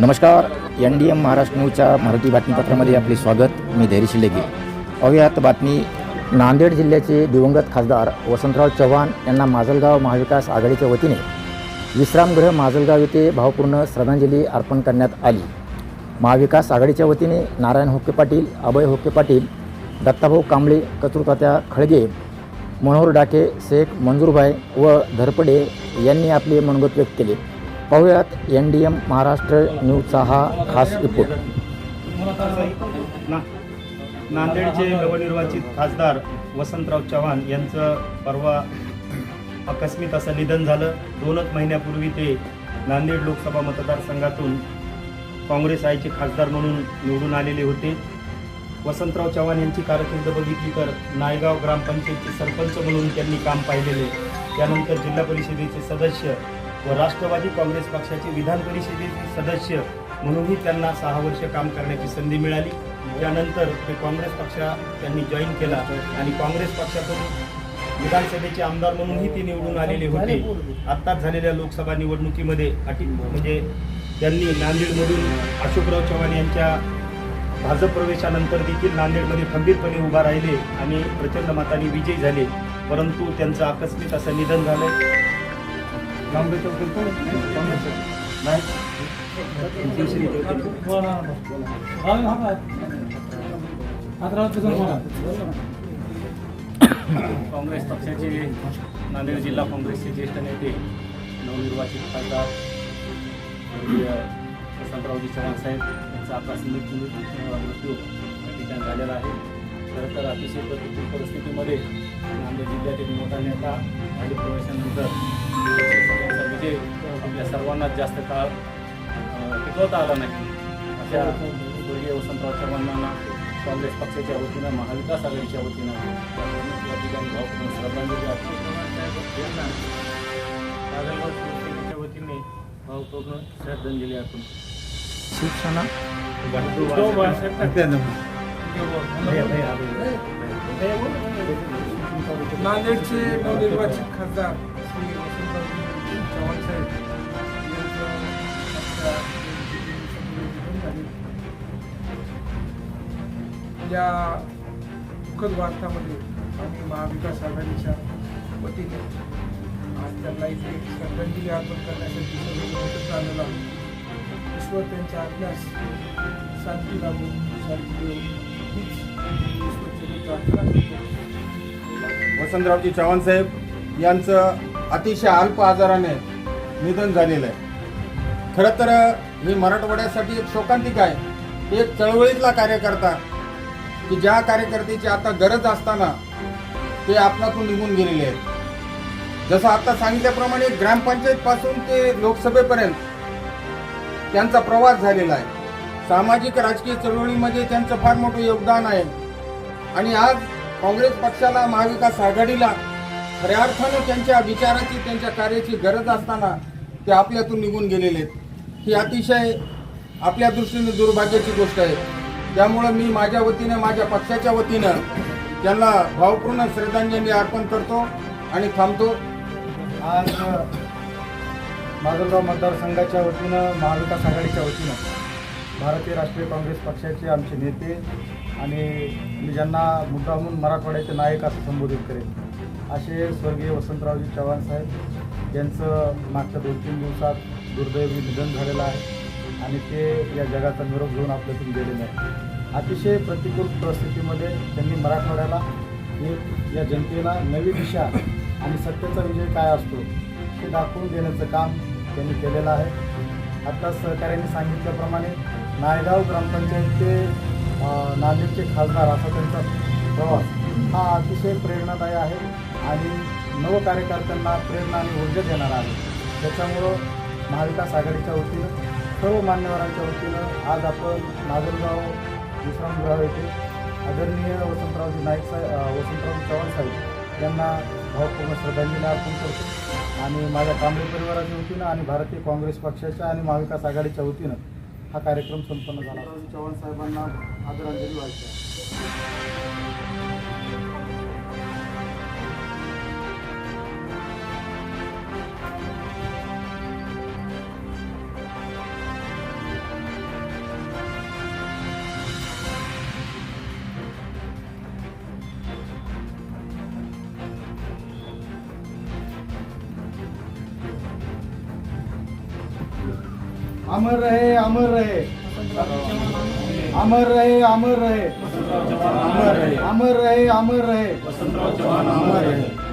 नमस्कार. N D M Maharashtra न्यूजच्या मराठी बातमीपत्रामध्ये आपले स्वागत. मी धैर्यशील लेगे अव्यात बातमी. नांदेड जिल्ह्याचे दिवंगत खासदार वसंतराव चव्हाण यांना माजलगाव महाविकास आघाडीच्या वतीने विश्रामगृह माजलगाव येथे भावपूर्ण श्रद्धांजली अर्पण करण्यात आली. महाविकास आघाडीच्या वतीने नारायण होके पाटील अभय होके पाटील दत्ताभाऊ कांबळे कचरुतात्या खळगे मनोहर डाके शेख मंजूरभाई व धरपडे यांनी आपले मनोगत व्यक्त केले. पाहुयात एन डी एम महाराष्ट्र न्यूजचा हा खास रिपोर्ट. ना नांदेडचे नवनिर्वाचित खासदार वसंतराव चव्हाण यांचं परवा आकस्मित असं निधन झालं. दोनच महिन्यापूर्वी ते नांदेड लोकसभा मतदारसंघातून काँग्रेस आयचे खासदार म्हणून निवडून आलेले होते. वसंतराव चव्हाण यांची कारकीर्द बघितली तर नायगाव ग्रामपंचायतचे सरपंच म्हणून त्यांनी काम पाहिलेले. त्यानंतर जिल्हा परिषदेचे सदस्य व राष्ट्रवादी काँग्रेस पक्षाचे विधान परिषदेचे सदस्य म्हणूनही त्यांना सहा वर्ष काम करण्याची संधी मिळाली. त्यानंतर ते काँग्रेस पक्षा त्यांनी जॉईन केला आणि काँग्रेस पक्षातून विधानसभेचे आमदार म्हणूनही ते निवडून आलेले होते. आत्ताच झालेल्या लोकसभा निवडणुकीमध्ये अटी म्हणजे त्यांनी नांदेडमधून अशोकराव चव्हाण यांच्या भाजप प्रवेशानंतर देखील नांदेडमध्ये खंबीरपणे उभा राहिले आणि प्रचंड मताने विजयी झाले. परंतु त्यांचं आकस्मिक असं निधन झालं. काँग्रेस पक्षाचे नांदेड जिल्हा काँग्रेसचे ज्येष्ठ नेते नवनिर्वाचित खासदार वसंतरावजी चव्हाण साहेब यांचा आकस्मिक मृत्यू मृत्यू ठिकाणी झालेला आहे खरं तर अतिशय प्रतिकूल परिस्थितीमध्ये नांदेड जिल्ह्यातील मोठा नेता भाजप प्रवेशानंतर विजय आपल्या सर्वांनाच जास्त काळ टिकवता आला नाही. अशा स्वर्गीय वसंतराव चव्हाणांना काँग्रेस पक्षाच्या वतीनं महाविकास आघाडीच्या वतीनं या ठिकाणी भावपूर्ण श्रद्धांजली अर्पण शिवसेनेच्या वतीने भावपूर्ण श्रद्धांजली अर्पण शिवसेना? नांदेडचे नवनिर्वाचित खासदार या दुःखद वार्तामध्ये आम्ही महाविकास आघाडीच्या वतीने आज त्यांना इथे श्रद्धांजली अर्पण करण्यासाठी सगळे एकत्र आलेलो आहोत. ईश्वर त्यांच्या आज्ञास शांती लागू शांती हीच प्रार्थना वसंतरावजी चव्हाण साहेब यांचं अतिशय अल्प आजाराने निधन झालेलं आहे. खरं तर ही मराठवाड्यासाठी एक शोकांतिक आहे. एक चळवळीतला कार्यकर्ता की ज्या कार्यकर्त्याची आता गरज असताना ते आपणातून निघून गेलेले आहेत. जसं आता सांगितल्याप्रमाणे ग्रामपंचायत पासून ते लोकसभेपर्यंत त्यांचा प्रवास झालेला आहे. सामाजिक राजकीय चळवळीमध्ये त्यांचं फार मोठं योगदान आहे. आणि आज काँग्रेस पक्षाला महाविकास आघाडीला खऱ्या अर्थानं त्यांच्या विचाराची त्यांच्या कार्याची गरज असताना ते आपल्यातून निघून गेलेले आहेत. ही अतिशय आपल्या दृष्टीने दुर्भाग्याची गोष्ट आहे. त्यामुळं मी माझ्या वतीनं माझ्या पक्षाच्या वतीनं त्यांना भावपूर्ण श्रद्धांजली अर्पण करतो आणि थांबतो. आज माजलगाव मतदारसंघाच्या वतीनं महाविकास आघाडीच्या वतीनं भारतीय राष्ट्रीय काँग्रेस पक्षाचे आमचे नेते आणि मी ज्यांना मुद्दामून मराठवाड्याचे नायक असं संबोधित करेन असे स्वर्गीय वसंतरावजी चव्हाण साहेब यांचं मागच्या दोन तीन दिवसात दुर्दैवी निधन झालेलं आहे आणि ते या जगाचा निरोप घेऊन आपल्यातून गेलेले आहे अतिशय प्रतिकूल परिस्थितीमध्ये त्यांनी मराठवाड्याला एक या जनतेला नवी दिशा आणि सत्याचा विजय काय असतो ते दाखवून देण्याचं काम त्यांनी केलेलं आहे. आता सहकार्याने सांगितल्याप्रमाणे नायगाव ग्रामपंचायत ते नांदेडचे खासदार असा त्यांचा प्रवास हा अतिशय प्रेरणादायी आहे आणि नव कार्यकर्त्यांना प्रेरणा आणि ऊर्जा देणारा आहे. त्याच्यामुळं महाविकास आघाडीच्या वतीनं सर्व मान्यवरांच्या वतीनं आज आपण नागरगाव विश्रामगृह येथे आदरणीय वसंतरावजी नाईक साहेब वसंतराव चव्हाण साहेब यांना भावपूर्ण श्रद्धांजली अर्पण करतो. आणि माझ्या कांबळे परिवाराच्या वतीनं आणि भारतीय काँग्रेस पक्षाच्या आणि महाविकास आघाडीच्या वतीनं हा कार्यक्रम संपन्न झाला. चव्हाण साहेबांना आदरांजली व्हायची अमर रहे अमर रहे। अमर रहे अमर रहे। अमर रहे अमर रहे अमर रहे।